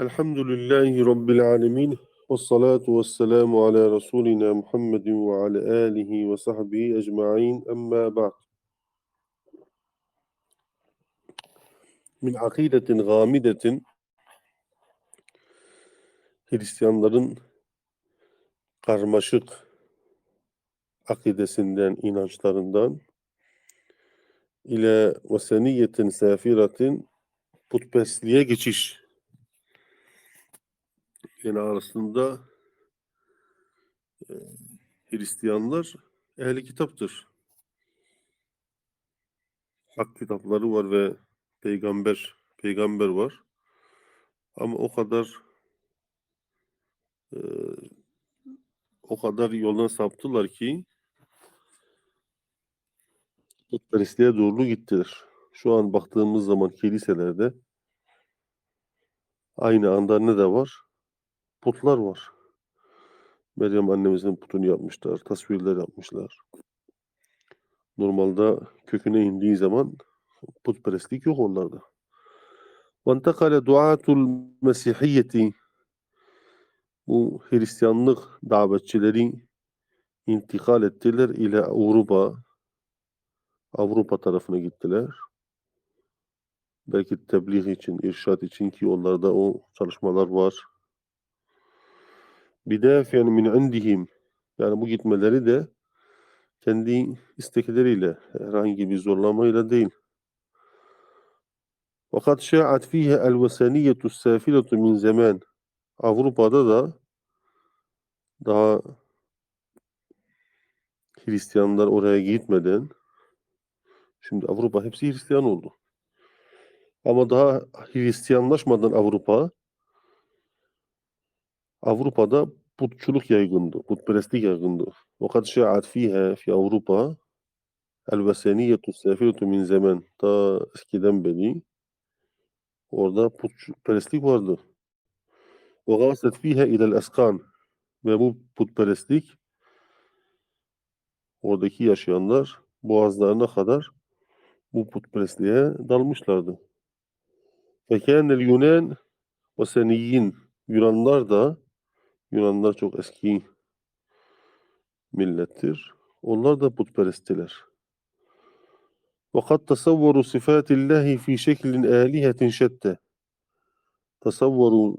Elhamdülillahi Rabbil alemin. Ve salatu ve selamu ala Resulina Muhammedin ve ala alihi ve sahbihi ecma'in. Emma ba'd. Min akidetin gamidetin Hristiyanların karmaşık akidesinden, inançlarından ile veseniyetin safiratin putperestliğe geçiş. Yani arasında e, Hristiyanlar ehli kitaptır. Hak kitapları var ve peygamber peygamber var. Ama o kadar e, o kadar yoldan saptılar ki putperestliğe doğru gittiler. Şu an baktığımız zaman kiliselerde aynı anda ne de var? Putlar var. Meryem annemizin putunu yapmışlar, tasvirler yapmışlar. Normalde köküne indiği zaman putperestlik yok onlarda. وَانْتَقَلَ دُعَاتُ الْمَسِيحِيَّةِ Bu Hristiyanlık davetçileri intikal ettiler ile Avrupa Avrupa tarafına gittiler. Belki tebliğ için, irşat için ki onlarda o çalışmalar var. Bidafiyen min indihim yani bu gitmeleri de kendi istekleriyle herhangi bir zorlamayla değil. Fakat şaat fihe el vesaniyetu safiletu min zaman Avrupa'da da daha Hristiyanlar oraya gitmeden şimdi Avrupa hepsi Hristiyan oldu. Ama daha Hristiyanlaşmadan Avrupa Avrupa'da putçuluk yaygındı, putperestlik yaygındı. Fakat şaat fiha fi Avrupa el vesaniyetu safiletu min zaman ta eskiden beri orada putperestlik vardı. Ve gaset fiha ilel eskan ve bu putperestlik oradaki yaşayanlar boğazlarına kadar bu putperestliğe dalmışlardı. Ve kânel Yunan ve seniyyin Yunanlar da Yunanlar çok eski millettir. Onlar da putperesttiler. وَقَدْ تَصَوَّرُوا صِفَاتِ اللّٰهِ فِي شَكْلٍ آلِهَةٍ شَتَّ Tasavvuru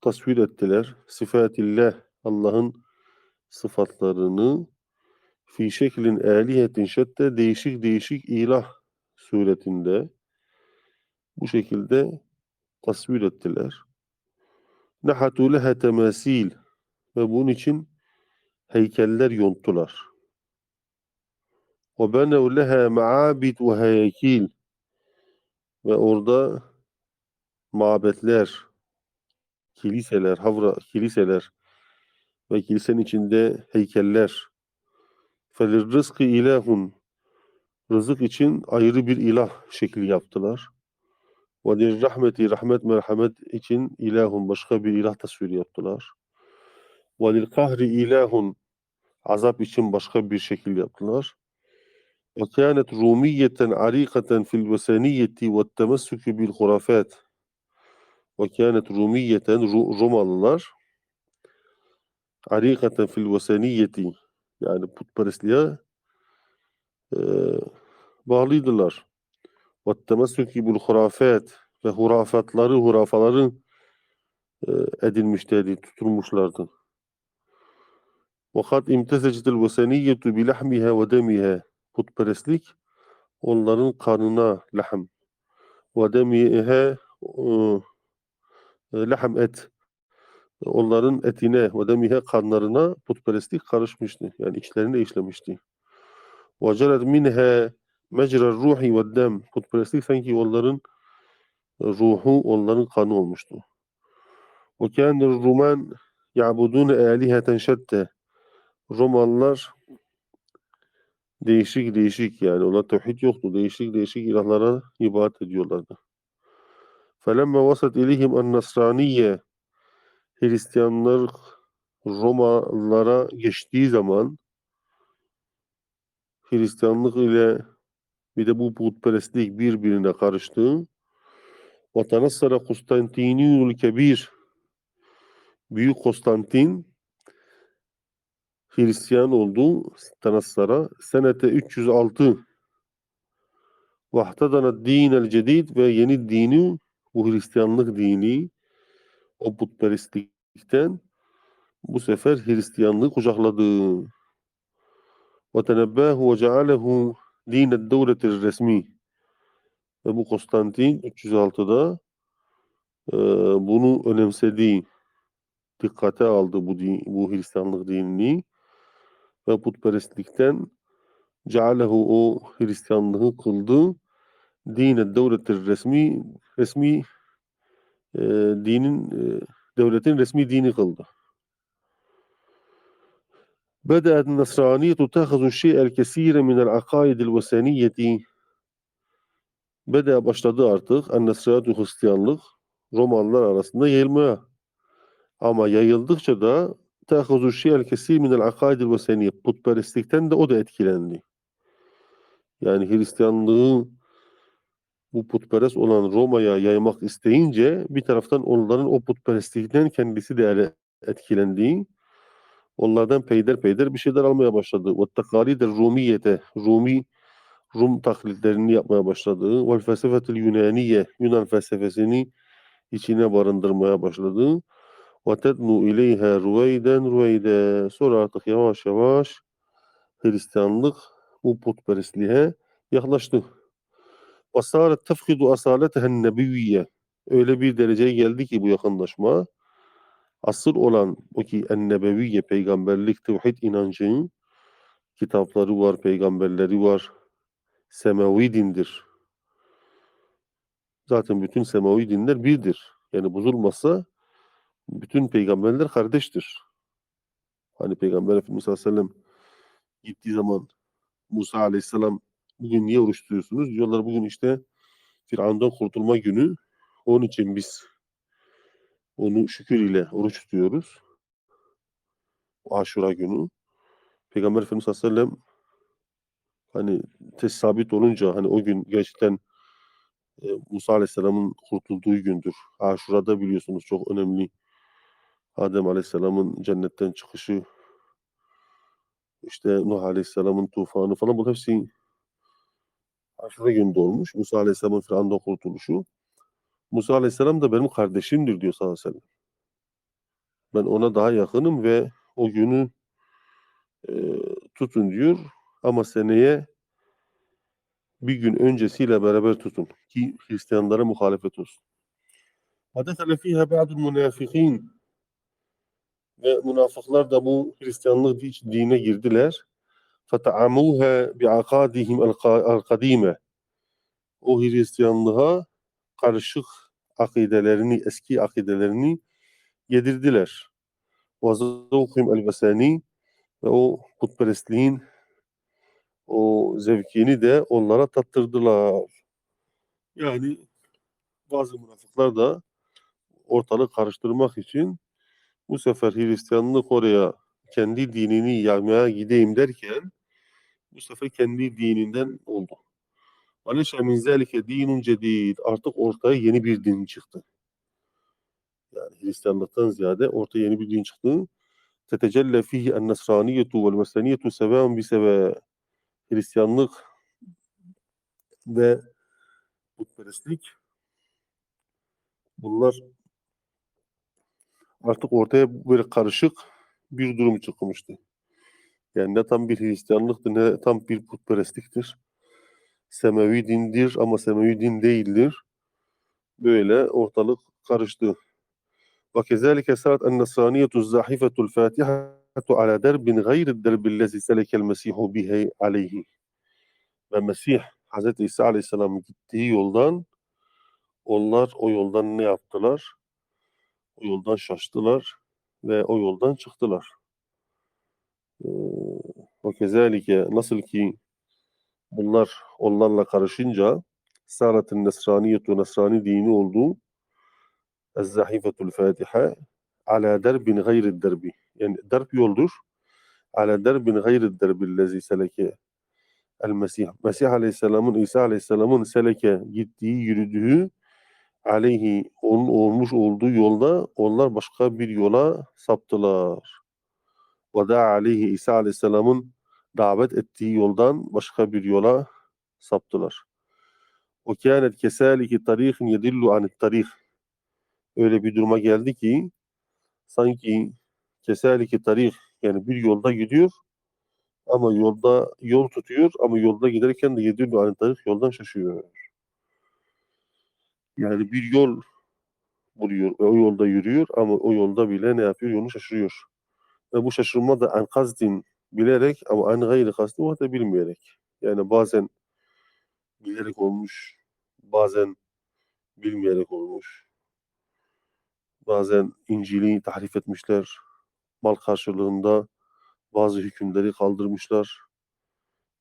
tasvir ettiler. Sıfatillah Allah'ın sıfatlarını fi şeklin alihetin şette değişik değişik ilah suretinde bu şekilde tasvir ettiler. Nehatu leha temasil ve bunun için heykeller yonttular. Ve benev leha maabid ve heyekil ve orada mabetler, kiliseler, havra kiliseler ve kilisenin içinde heykeller. Felir rızkı ilahun rızık için ayrı bir ilah şekli yaptılar. Ve lir rahmeti rahmet merhamet için ilahun başka bir ilah tasviri yaptılar. Ve lil kahri ilahun azap için başka bir şekil yaptılar. Ve kânet rumiyeten arikaten fil vesaniyeti ve temessükü bil hurafat. Ve kânet rumiyeten Romalılar arikaten fil vesaniyeti yani putperestliğe e, bağlıydılar. Ve temessükü bil hurafat ve hurafatları, hurafaları e, edinmişlerdi, tutulmuşlardı. وَقَدْ اِمْتَسَجْتَ الْوَسَنِيَّةُ بِلَحْمِهَا وَدَمِهَا Putperestlik onların kanına lahm ve demihe lahm et onların etine ve demihe kanlarına putperestlik karışmıştı. Yani içlerine işlemişti. Ve celet minha mecra ruhi ve dem putperestlik sanki onların ruhu onların kanı olmuştu. Ve kâne Ruman ya'budûne âliheten şette Romalılar değişik değişik yani onlar tevhid yoktu. Değişik değişik ilahlara ibadet ediyorlardı. فَلَمَّا وَسَتْ اِلِهِمْ النَّصْرَانِيَّ Hristiyanlar Romalılara geçtiği zaman Hristiyanlık ile bir de bu putperestlik birbirine karıştı. Ve tenassara Konstantiniyul Kebir Büyük Konstantin Hristiyan oldu. Tenassara senete 306 Vahtadana dinel cedid ve yeni dini bu Hristiyanlık dini o putperestlikten bu sefer Hristiyanlığı kucakladı. Ve tenebbahu ve cealehu dined devletir resmi. Ve bu Konstantin 306'da e, bunu önemsedi. Dikkate aldı bu, din, bu Hristiyanlık dinini ve putperestlikten cealehu o Hristiyanlığı kıldı. Dined devletir resmi resmi e, dinin e, devletin resmi dini kıldı. بدأت النصرانية تأخذ الشيء الكثير من العقائد الوثنية Beda başladı artık. Ennesriyatü Hristiyanlık Romanlar arasında yayılmaya. Ama yayıldıkça da tehuzu şi'el kesir minel akaidil veseniye. Putperestlikten de o da etkilendi. Yani Hristiyanlığı bu putperest olan Roma'ya yaymak isteyince bir taraftan onların o putperestlikten kendisi de etkilendiği onlardan peyder peyder bir şeyler almaya başladı. Ve takalide Rumiyete Rumi Rum taklitlerini yapmaya başladı. Vel felsefetil Yunaniye Yunan felsefesini içine barındırmaya başladı. Ve tednu ileyha ruveyden ruveyde. Sonra artık yavaş yavaş Hristiyanlık bu putperestliğe yaklaştı. Ve sâret tefkidu asâletehen nebiyye. Öyle bir dereceye geldi ki bu yakınlaşma asıl olan o ki ennebeviye peygamberlik tevhid inancının kitapları var, peygamberleri var. Semavi dindir. Zaten bütün semavi dinler birdir. Yani bozulmazsa bütün peygamberler kardeştir. Hani Peygamber Efendimiz sallallahu aleyhi ve sellem gittiği zaman Musa aleyhisselam bugün niye oruç tutuyorsunuz? Diyorlar bugün işte Firavundan kurtulma günü. Onun için biz onu şükür ile oruç tutuyoruz. Aşura günü. Peygamber Efendimiz sallallahu aleyhi ve sellem hani test sabit olunca hani o gün gerçekten e, Musa Aleyhisselam'ın kurtulduğu gündür. Aşura'da biliyorsunuz çok önemli. Adem Aleyhisselam'ın cennetten çıkışı, işte Nuh Aleyhisselam'ın tufanı falan bu hepsi Aşura gününde olmuş. Musa Aleyhisselam'ın Firavundan kurtuluşu. Musa Aleyhisselam da benim kardeşimdir diyor sallallahu aleyhi sellem. Ben ona daha yakınım ve o günü e, tutun diyor. Ama seneye bir gün öncesiyle beraber tutun ki Hristiyanlara muhalefet olsun. Hadesele fiha ba'dul münafikin ve münafıklar da bu Hristiyanlık dine girdiler. Fata'amuha bi'akadihim el-kadime. O Hristiyanlığa karışık akidelerini, eski akidelerini yedirdiler. Vazavuküm elbeseni ve o putperestliğin o zevkini de onlara tattırdılar. Yani bazı münafıklar da ortalık karıştırmak için bu sefer Hristiyanlık oraya kendi dinini yaymaya gideyim derken bu sefer kendi dininden oldu. Aleşe min zelike dinun cedid. Artık ortaya yeni bir din çıktı. Yani Hristiyanlıktan ziyade ortaya yeni bir din çıktı. Nesraniyetu vel meseniyetu sevaun bi seva. Hristiyanlık ve putperestlik bunlar artık ortaya böyle karışık bir durum çıkmıştı. Yani ne tam bir Hristiyanlıktır ne tam bir putperestliktir semevi dindir ama semevi din değildir. Böyle ortalık karıştı. Ve kezalike sarat en-nasraniyetu zahifetul fatihatu ala derbin gayri derbillezi selekel mesihu bihi aleyhi. Ve Mesih Hz. İsa Aleyhisselam'ın gittiği yoldan onlar o yoldan ne yaptılar? O yoldan şaştılar ve o yoldan çıktılar. Ee, ve kezalike nasıl ki bunlar onlarla karışınca Sarat'ın Nesraniyetu Nesrani dini oldu. Ez-Zahifetul Fatiha ala derbin gayri derbi. Yani derb yoldur. Ala derbin gayri derbi lezi seleke el Mesih. Mesih Aleyhisselam'ın İsa Aleyhisselam'ın seleke gittiği, yürüdüğü aleyhi onun olmuş olduğu yolda onlar başka bir yola saptılar. Ve da aleyhi İsa aleyhisselamın davet ettiği yoldan başka bir yola saptılar. O kânet kesâliki tarihin yedillu anit tarih. Öyle bir duruma geldi ki sanki kesâliki tarih yani bir yolda gidiyor ama yolda yol tutuyor ama yolda giderken de yedillu anit tarih yoldan şaşıyor. Yani bir yol buluyor ve o yolda yürüyor ama o yolda bile ne yapıyor? Yolunu şaşırıyor. Ve bu şaşırma da en kazdin bilerek ama en gayri kasdin o da bilmeyerek. Yani bazen bilerek olmuş, bazen bilmeyerek olmuş. Bazen İncil'i tahrif etmişler. Mal karşılığında bazı hükümleri kaldırmışlar.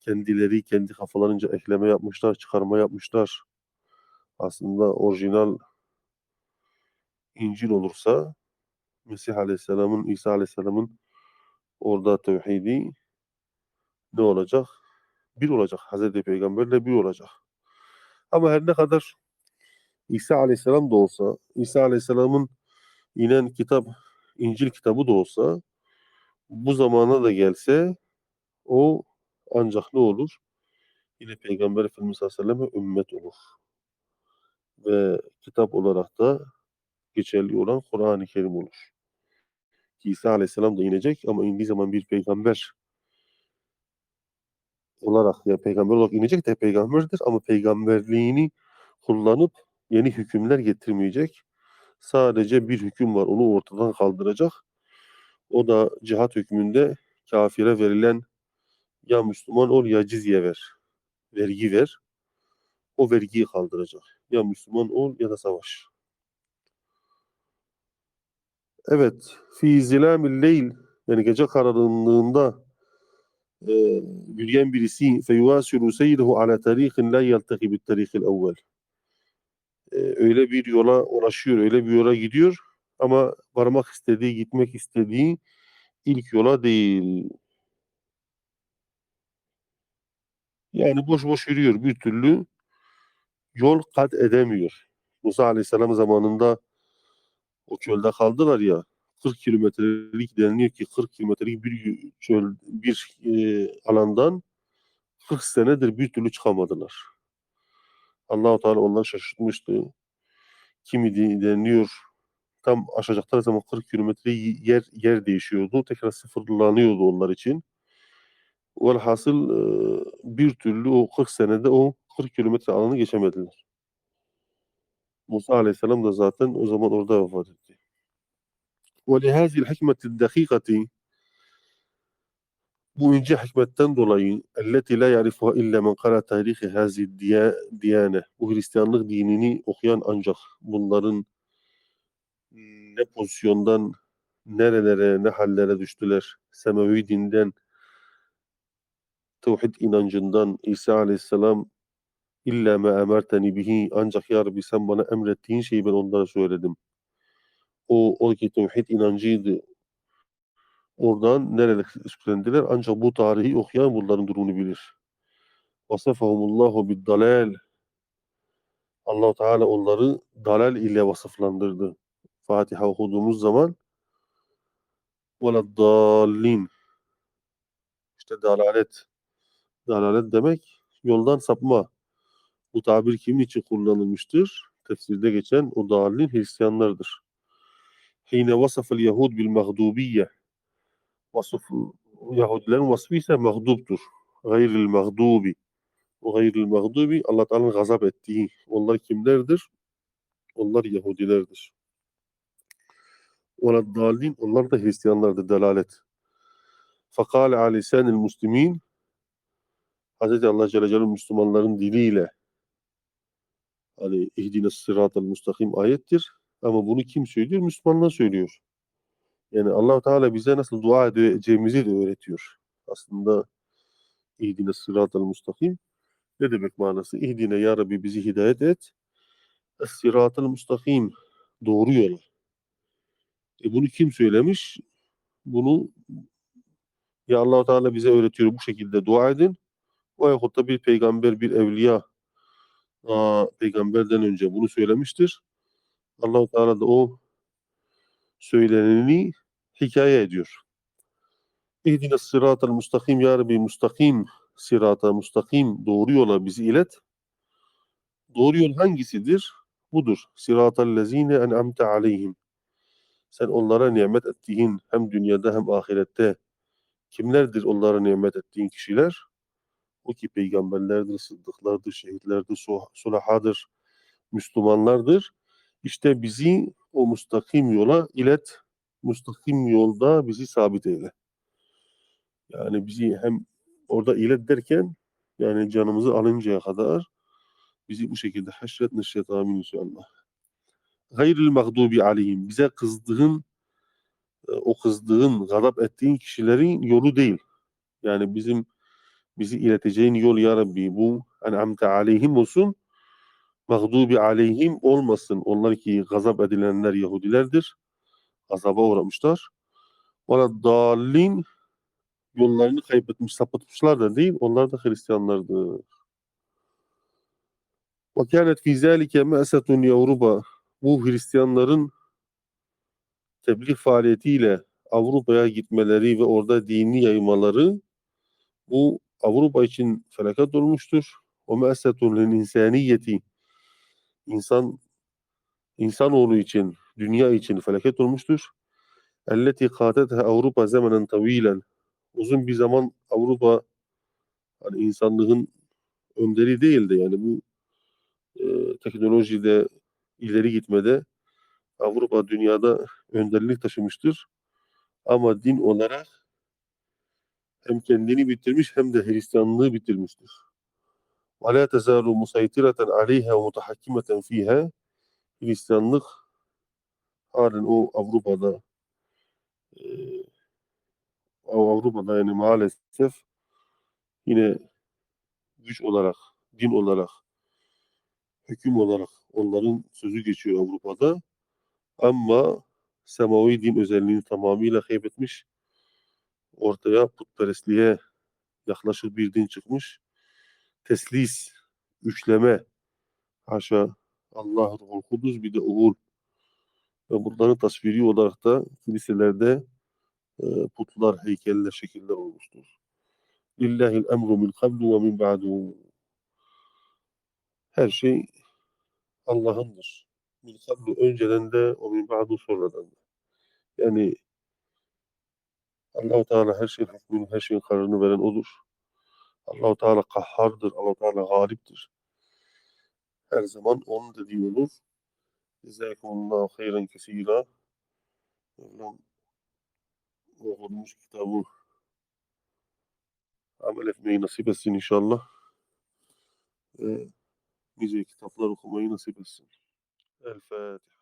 Kendileri kendi kafalarınca ekleme yapmışlar, çıkarma yapmışlar. Aslında orijinal İncil olursa Mesih Aleyhisselam'ın, İsa Aleyhisselam'ın orada tevhidi ne olacak? Bir olacak. Hazreti Peygamberle bir olacak. Ama her ne kadar İsa Aleyhisselam da olsa, İsa Aleyhisselam'ın inen kitap, İncil kitabı da olsa bu zamana da gelse o ancak ne olur? Yine Peygamber Efendimiz sallallahu aleyhi ve selleme ümmet olur. Ve kitap olarak da geçerli olan Kur'an-ı Kerim olur. İsa Aleyhisselam da inecek ama indiği zaman bir peygamber olarak ya peygamber olarak inecek de peygamberdir ama peygamberliğini kullanıp yeni hükümler getirmeyecek. Sadece bir hüküm var. Onu ortadan kaldıracak. O da cihat hükmünde kafire verilen ya Müslüman ol ya cizye ver. Vergi ver. O vergiyi kaldıracak. Ya Müslüman ol ya da savaş. Evet. Fi zilamil leyl yani gece karanlığında e, yürüyen birisi feyuvasiru seyrihu ala tarihin la yaltaki bit tarihil evvel. E, öyle bir yola ulaşıyor, öyle bir yola gidiyor ama varmak istediği, gitmek istediği ilk yola değil. Yani boş boş yürüyor bir türlü yol kat edemiyor. Musa Aleyhisselam zamanında o çölde kaldılar ya 40 kilometrelik deniliyor ki 40 kilometrelik bir çöl bir e, alandan 40 senedir bir türlü çıkamadılar. Allahu Teala onları şaşırtmıştı. Kimi deniliyor tam aşacakları zaman 40 kilometre yer yer değişiyordu. Tekrar sıfırlanıyordu onlar için. Velhasıl e, bir türlü o 40 senede o 40 kilometre alanı geçemediler. Musa Aleyhisselam da zaten o zaman orada vefat etti. وَلِهَذِي الْحِكْمَةِ الدَّقِيقَةِ Bu ince hikmetten dolayı اَلَّتِ لَا يَعْرِفُهَا اِلَّا مَنْ قَرَى تَارِخِ هَذِي diyane. Bu Hristiyanlık dinini okuyan ancak bunların ne pozisyondan nerelere, ne hallere düştüler. Semevi dinden, tevhid inancından İsa Aleyhisselam illa ma emerteni bihi ancak ya Rabbi sen bana emrettiğin şeyi ben onlara söyledim. O, o ki tevhid inancıydı. Oradan nerelere üstlendiler ancak bu tarihi okuyan bunların durumunu bilir. Vasafahumullahu bid dalal allah Teala onları dalal ile vasıflandırdı. Fatiha okuduğumuz zaman veleddallin işte dalalet dalalet demek yoldan sapma. Bu tabir kimin için kullanılmıştır? Tefsirde geçen o dalin Hristiyanlardır. Hine vasafel Yahud bil mağdubiyye vasıf Yahudilerin vasfı ise mağduptur. Gayril mağdubi. O gayril mağdubi Allah Teala'nın gazap ettiği. Onlar kimlerdir? Onlar Yahudilerdir. Ona dalin onlar da Hristiyanlardır delalet. Fakale alisenil muslimin Hz. Allah Celle Celaluhu Müslümanların diliyle hani ihdine sıratel mustakim ayettir. Ama bunu kim söylüyor? Müslümanlar söylüyor. Yani allah Teala bize nasıl dua edeceğimizi de öğretiyor. Aslında ihdine sıratel mustakim ne demek manası? İhdine ya Rabbi bizi hidayet et. Es-sıratel mustakim doğru yola. E bunu kim söylemiş? Bunu ya allah Teala bize öğretiyor bu şekilde dua edin. Veyahut da bir peygamber, bir evliya aa, peygamberden önce bunu söylemiştir. Allah-u Teala da o söyleneni hikaye ediyor. İhdina sıratal mustakim ya Rabbi mustakim sırata mustakim doğru yola bizi ilet. Doğru yol hangisidir? Budur. Sıratal lezine en'amte aleyhim. Sen onlara nimet ettiğin hem dünyada hem ahirette kimlerdir onlara nimet ettiğin kişiler? O ki peygamberlerdir, sıddıklardır, şehitlerdir, su- sulahadır, Müslümanlardır. İşte bizi o mustakim yola ilet, mustakim yolda bizi sabit eyle. Yani bizi hem orada ilet derken yani canımızı alıncaya kadar bizi bu şekilde haşret neşret amin inşallah. Gayril mağdubi aleyhim. Bize kızdığın e, o kızdığın, gadap ettiğin kişilerin yolu değil. Yani bizim bizi ileteceğin yol ya Rabbi bu en'amte aleyhim olsun. Mağdubi aleyhim olmasın. Onlar ki gazap edilenler Yahudilerdir. Gazaba uğramışlar. Valla dallin yollarını kaybetmiş, sapıtmışlar da değil. Onlar da Hristiyanlardır. Ve kânet fî zâlike me'setun Avrupa. Bu Hristiyanların tebliğ faaliyetiyle Avrupa'ya gitmeleri ve orada dini yaymaları bu Avrupa için felaket olmuştur. O me'setun lil insaniyeti insan insanoğlu için, dünya için felaket olmuştur. Elleti kâtetha Avrupa zamanen tavilen. Uzun bir zaman Avrupa hani insanlığın önderi değildi. Yani bu e, teknolojide ileri gitmede Avrupa dünyada önderlik taşımıştır. Ama din olarak hem kendini bitirmiş hem de Hristiyanlığı bitirmiştir. وَلَا تَزَالُ مُسَيْطِرَةً عَلَيْهَا وَمُتَحَكِّمَةً ف۪يهَا Hristiyanlık halen o Avrupa'da e, o Avrupa'da yani maalesef yine güç olarak, din olarak, hüküm olarak onların sözü geçiyor Avrupa'da. Ama semavi din özelliğini tamamıyla kaybetmiş. Ortaya putperestliğe yaklaşık bir din çıkmış. Teslis, üçleme, haşa Allah Ruhul bir de oğul. Ve bunların tasviri olarak da kiliselerde e, putlar, heykeller, şekiller olmuştur. Lillahil emru min kablu ve min ba'du. Her şey Allah'ındır. Min kablu önceden de o min ba'du sonradan da. Yani Allahu Teala her şeyin hükmünü, her şeyin kararını veren odur. Allahu Teala kahhardır. Allahu Teala galiptir. Her zaman onun dediği olur. Cezakumullahu hayran kesira. Mevlam okunmuş kitabı amel etmeyi nasip etsin inşallah. Ve nice kitaplar okumayı nasip etsin. El Fatiha.